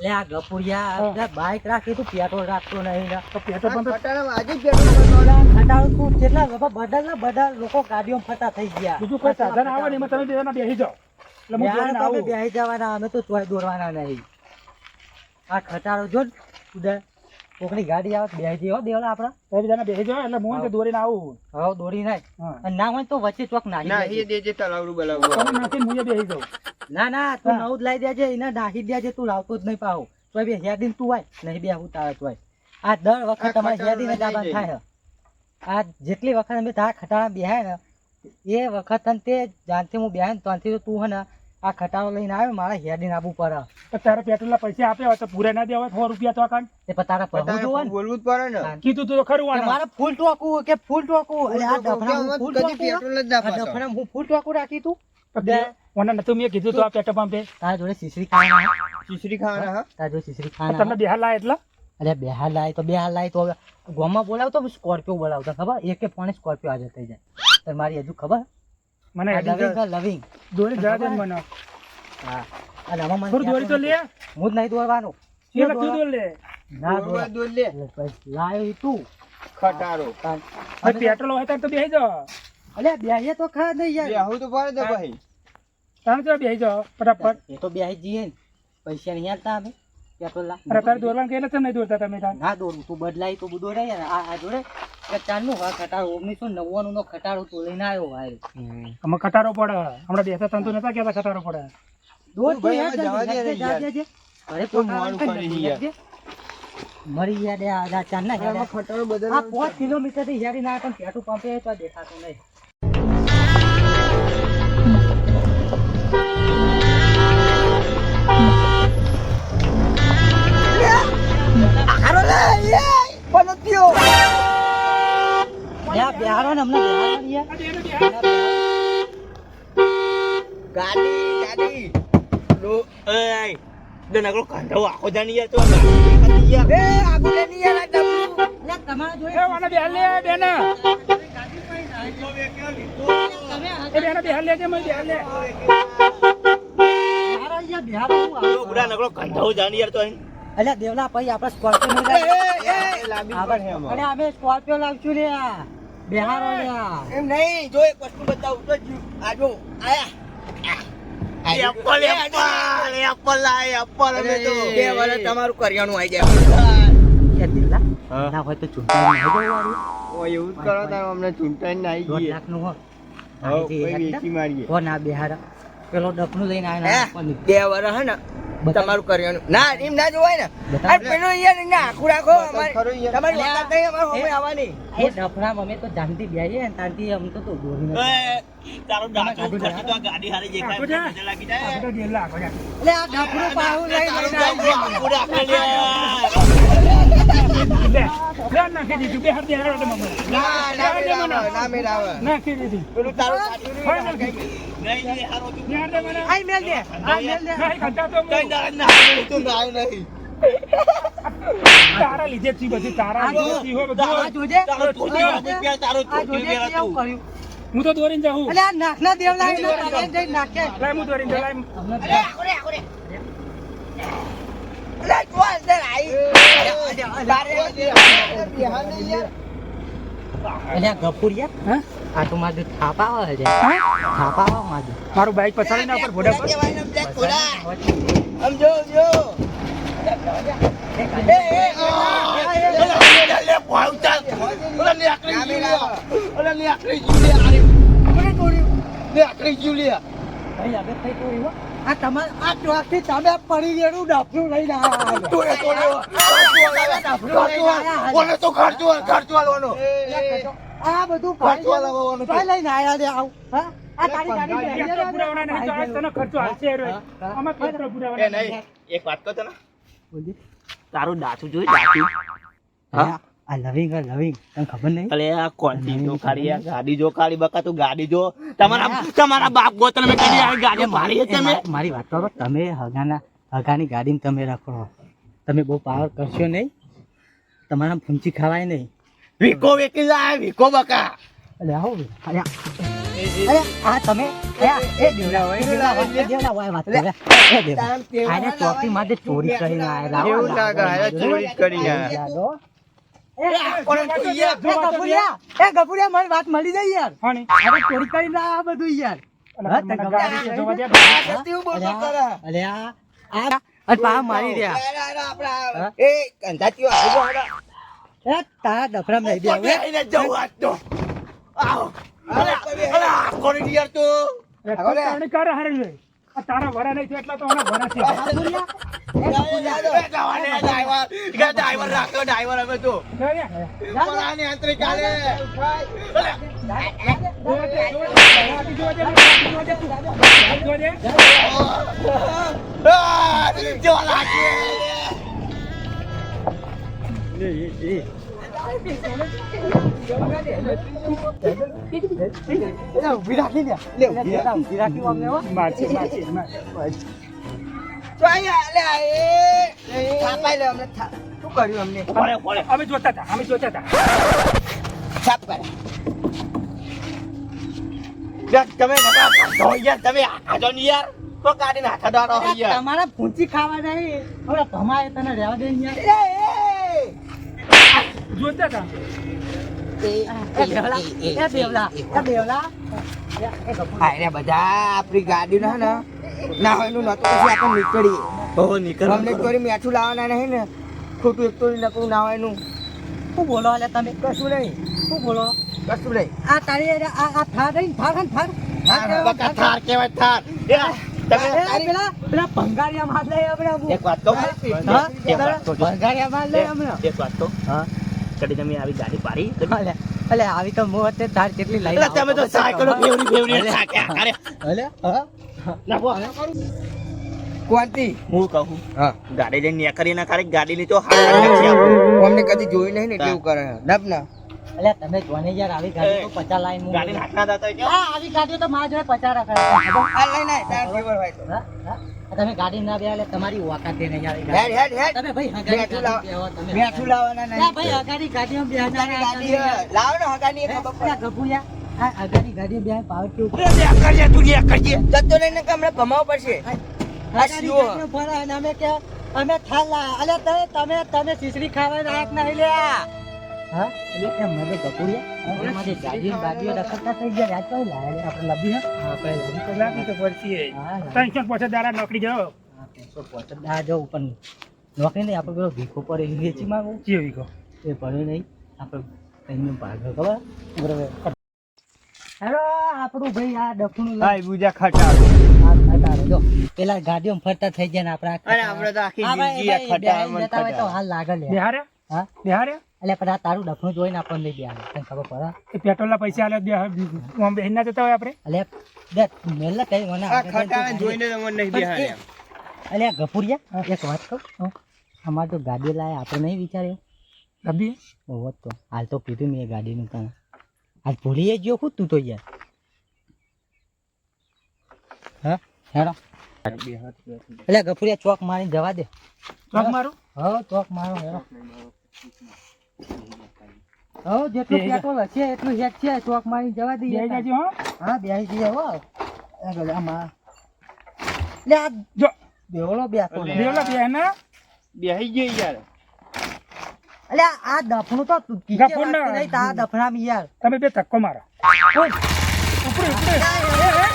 લે આ ગપુરિયા બાઈક રાખી તું પેટ્રોલ રાખતો નહીં તો પેટ્રોલ પંપ આજે પેટ્રોલ તું કેટલા લોકો બદલ ને બધા લોકો ગાડીઓ ફરતા થઈ ગયા. બીજું કોઈ સાધન આવે ને એમાં તમે બે બેસી જાઓ. એટલે હું જવાના અમે તો તોય દોડવાના નહીં. આ ખટારો જો ને, ઉદય. કોકની ગાડી આવે બેસી હો દેવલા આપડા એ જણા બેસી જાઓ એટલે મોહન તે દોરીને આવું. હા દોરી નાય. અને ના હોય તો વચ્ચે ચોક નાખી ના, એ દેજે તલાવડું બલાવડું. તમે નાખીને મુજે બેસી જાવ ના ના તું. નવું જ લાવી દેજે એને નાખી દેજે તું લાવતો જ નહીં પાહો. તો બે હેડીને તું આય નહીં બે હું તારે તું આય આ દર વખત તમારે હેડીને લઈ થાય આ જેટલી વખત અમે તારા ખટારા બેહાય ને એ વખત અને તે જ્યાંથી હું બેહાય ને ત્યાંથી તો તું હે ને આ ખટારો લઈને આવ્યો મારે હેડીને આવવું પડે તારા તારે પેટ્રોલના પૈસા આપ્યા હોય તો પૂરા ના દેવા સો રૂપિયા તો કાંઈ એ તારા ખટારા બોલવું જ પડે ને. કીધું તું તો ખરું મારે ફૂલ ટોકું કે ફૂલ ટોકું? એટલે આ ડફણા હું ફૂલ કદી પેટ્રોલ જ ના ડફણા હું ફૂલ ટોકું રાખી તું? ઓને નતું મેં કીધું તો આ પેટ્રોલ પંપે. તારા જોડે શીશડી ખાવાના ખીચડી ખાવાના, હા? તારા જોડે તો ખાવાના તમને બિહાર લાય એટલે? અરે બેહાર લાય તો બેહાર લાય તો હવે. ગોમાં બોલાવતો સ્કોર્પિયો બોલાવતો ખબર? એક પણ પોણે સ્કોર્પિયો હાજર થઈ જાય. તો મારી હજુ ખબર? મને લવિંગ દોરી જરા દે મને. હા. અને આમાં મને થોડું દોરી તો લે. હું જ નહીં દોરવાનો. એ લખ્યું દોર. લે. ના દોર. દોર લે. લાયો તું. ખટારો. હવે પેટ્રોલ હોય તો બેહી જાઓ. અલે બેહીએ તો ખા નહીં યાર. બેહું તો ભરે દે ભાઈ. તમે તો બેહી જાઓ ફટાફટ. એ તો બેહી જઈએ ને. પૈસા નહીં આલતા અમે. અરે તારે દોરવાનું એટલે નહીં દોરતા તમે તાર? ના દોરું તું બદલાય તો આ જોડે ચારનું હા ખટારો ઓગણીસો નવ્વાણું નો ખટારો તું લઈને આવ્યો ભાઈ આમાં ખટારો પડે. હમણાં બેસતા તંતુ નતા ખટારો પડે. દોર. મરી ગયા દે આ ચાર ના આમાં બધા ખટારો આ પાંચ કિલોમીટરથી હેરી ના પણ પેટ્રોલ પંપે તો દેખાતું નહીં. યા બિહારો ને અમને નકરો આખો જાની તો એ આગુ બેના બેહાર નકરો કાંધો જાની યાર તો અહીં અલ્યા દેવલા ભાઈ આપણે સ્કોર્પિયો. અરે અમે સ્કોર્પિયો લાવશું લે બિહાર એમ નહીં જો એક વસ્તુ બતાવું તો આજો. આયા. તમારું કરિયાણું આવી જાય. ના હોય તો ચૂંટાઈ એવું જ કરો તાર અમને આવી આવી હો. ના. બિહાર. પેલો ડફનું લઈને હે? બે વર્ષ હે ને. તમારું કરિયાણું ના એમ ના જોવાય ને. આ પેલો યાર ને આખું રાખો અમારી તમારી. વાત નહીં અમારે એ- હોમે આવવાની એ ડફના અમે તો જાનતી બેહીએ ને તાંતી અમ તો તો ગોરી. તારો ડાચો ખર્ચી તો આ ગાડી હારી જા. આ તો ગેલા આખો જા. એટલે આ ડફનું પાહું લઈને લઈને લે નાખી દીધું. બેહાર દે હેરો તમે મને. ના ના મેળાવે, ના નાખી દીધું. પેલું તારું સાચું નહીં આઈ મેલ દે. આઈ મેલ દે. નાખી ખાતા તો કઈ ના- ના, તું નાય નહીં. તારા લીધે થી બધી તારા આ લીધે જ હો બધું. આ જોજે. તારો તું. હું તો દોરીને જાઉં. એટલે આ નાખના દેવલા એને તમે નાખે. હું દોરીને જાઉં, લાય. તમને જો અંદર આઈ. તારે બિહાર નહીં યાર. એટલે આ ગફુરિયા હા? આ તો મારું થાપાવા છે હા? થાપાવા મારું મારું બાઈક પછાડી ના ઉપર ઘોડા પર. આમ જો, જો. આકરી જીવ લે. આકરી જીવ લે. ભાઈ હવે થઈ તો આ તમારે આ ટ્રકથી તમે પડી ગયેલું ડફનું લઈને આવ્યા આ બધું ખર્ચો લવાનું. ભાઈ લઈને આયા રે આવું. હા? આ તારી ગાડી જાય તને ખર્ચો હાલશે હેરો. આમાં પુરાવાના એક વાત કહો તને. તારું દાંતું જોઈ દાંતું? હા? આ લવિંગ આ લવિંગ. તને ખબર નહીં? અલે આ કોણથી જો ખાલી આ ગાડી જો ખાલી બકા તું ગાડી જો. તમારા તમારા બાપ ગોતન મે કરી આ ગાડી મારી છે તમે? મારી વાત કરો. તમે હગાના હગાની ગાડીમાં તમે રખડો તમે બહુ પાવર કરશો નહીં. તમારા ફૂંચી ખવાય નહીં. વિકો વેકી જાય વિકો બકા. એટલે આવો અરે આ- અરે આ તમે એ દેવડા હોય દેવડા હોય દેવડા હોય. વાત કરે. દેવડા આને ચોકી માટે ચોરી કરીને આવેલા. એવું લાગે, ચોરી કરીને આયા. યાર? ગફુરિયા, મને વાત મળી જાય યાર. અરે ચોરી આ બધું યાર. કરે? અરે આ આવ્યો. એ તારા ડફરામ લઈ દે યાર તારા વરા નહીં એટલે તો વરા છે. ડ્રાઈવર રાખ્યો, ડ્રાઈવર અમે તો. લે, લે. પણ ચાલે. અરે, જોવા દે, જોવા દે. ગાડી જોવા દે, ગાડી જોવા દે તું. ગાડી જોવા દે. આ, જો લાગે. એ રાખી લે ઊભી રાખી મારશે. તો અહીંયા, આ, એ, થાપાઈ લે અમને, શું કર્યું અમને? અમે જોતા હતા અમે જોતા હતા થાપ કરે. તમે નકા યાર, તમે આજો ને યાર. તો કાઢીને હાથા દાડો યાર. તમારા ભૂંચી ખાવા જાય હવે તમારે તને રહેવા દે યાર એ, એ. જોતા હતા બધા આપણી ગાડી ના ને ના હોય એનું નતું પછી આપણે નીકળીએ નીકળ અમને ચોરી મેઠું લાવવાના નહીં ને ખોટું એક ચોરી નકરું ના હોય એનું શું બોલો અલે તમે કશું નહીં શું બોલો કશું નહીં આ તારી આ આ થાર થાર થાર થાર કહેવાય, બકા થાર. ભંગારિયા માં લઈ આપણે એક વાત તો હા? એક વાત તો ભંગારિયા માં લઈ આપણે એક વાત તો હા કદી તમે આવી ગાડી પાડી. અલે આવી તો હું અત્યારે તાર કેટલી લઈ તમે તો સાયકલો ફેવરી ફેવરી થાક્યા. અરે. અલે હું. કહું હા. ગાડી લઈને નીકળી ના ખાલી ગાડી ની તો અમને કદી જોઈ નહીં ને એવું કરે. નબ ના. તમે જોને યાર આવી ગાડી તો પચાસ લાઈન હું ગાડી હાથ ના થતા હા આવી ગાડીઓ તો મારા જોડે પચાસ રાખે. આ લઈ તાર ફેવર હોય તો. હા હા. તમે ગાડી ના બેહાલે તમારી વાકાત નહીં યાર હેડ હેડ હેડ. તમે ભાઈ હગાડી તમે. બેઠું લાવવાના નહીં. ભાઈ હગાડી ગાડીઓ બેહો ના, ના, ગાડી લાવો ને હગાડી એક ખબર પડે. અલા ગભુયા, આ હગાડી ગાડી બેહાય પાવર કેવું નીકળજે તું કરજે જતો રહીને ને હમણાં ભમાવ પડશે. આ સીઓ ફરા અને અમે કે અમે થાલ. અલે તમે તમે તમે ખીચડી ખાવા લાયક નહીં લ્યા. હા? એટલે મને ગપુડિયા અમારી ગાડીઓ ગાડીઓ રખડતા થઈ ગયા રાત કઈ લાયા આપણે લબી હા? આપણે લબી કરી લાગી તો પડશે. હા હા. ત્રણસો પોતે દાડા નોકરી જાઓ હા, પોચડ આ પણ નોકરી નહીં આપણે પેલો ભીખો એ વેચી માંગુ. જેવી કહો એ પડે નહીં આપણે ભાગો ખબર? બરોબર. હેલો આપણું ભાઈ આ ડફણું લઈ- હાય બુજા ખટારો જો પેલા ગાડીઓમાં ફરતા થઈ ગયા ને આપડા અરે આપણે તો આખી જિંદગી આ ભાઈ ખટારામાં બેહાઈ જતા હોય તો હાલ લાગે લે. હા? બિહારે એટલે પણ આ તારું ડફણું જોઈને આપણને લઈ ગયા તને ખબર પડે? એ પેટ્રોલના પૈસા આલે બે આમ બેહીને ના જતા હોય આપણે? એટલે બે મેલ કઈ મને આ આગળ જોઈને તો નહીં પણ બેહાડ્યા. એ- અલ્યા એક વાત કહું? અમારે તો ગાડી લાય આપણે નહીં વિચાર્યું? તો હાલ તો કીધું મેં ગાડીનું તને આજ ભૂલી ગયો ખુદ તું તો યાર. હા? હેડો. એટલે ગફુરિયા ચોક મારી જવા દે. ચોક મારું? હા ચોક મારો હેડો. હા જેટલું પેટ્રોલ હશે એટલું હેડ છે ચોક મારી જવા દે જાજો હો હા બેહી જઈએ હો. એ લે આ જો. બેવડો બેસતો લે. દેવલા બેહના બેહી ગઈ યાર. અલે આ- આ તો કીચે નહીં, દફણામાં યાર. તમે બે ધક્કો મારો. એ, એ,